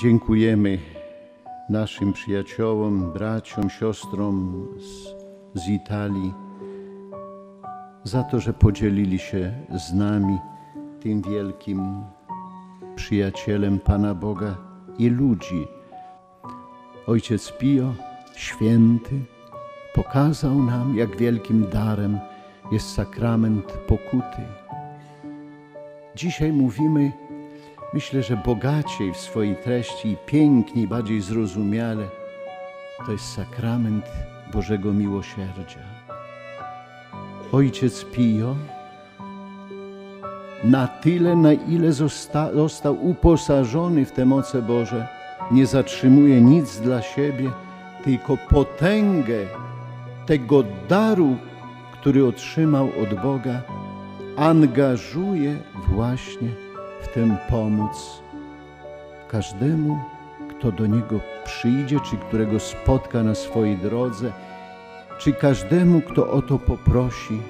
Dziękujemy naszym przyjaciołom, braciom, siostrom z, z Italii za to, że podzielili się z nami tym wielkim przyjacielem Pana Boga i ludzi. Ojciec Pio, święty, pokazał nam, jak wielkim darem jest sakrament pokuty. Dzisiaj mówimy, myślę, że bogaciej w swojej treści i piękniej, bardziej zrozumiale, to jest sakrament Bożego Miłosierdzia. Ojciec Pio na tyle, na ile zosta, został uposażony w te moce Boże, nie zatrzymuje nic dla siebie, tylko potęgę tego daru, który otrzymał od Boga, angażuje właśnie w tę pomoc każdemu, kto do Niego przyjdzie, czy którego spotka na swojej drodze, czy każdemu, kto o to poprosi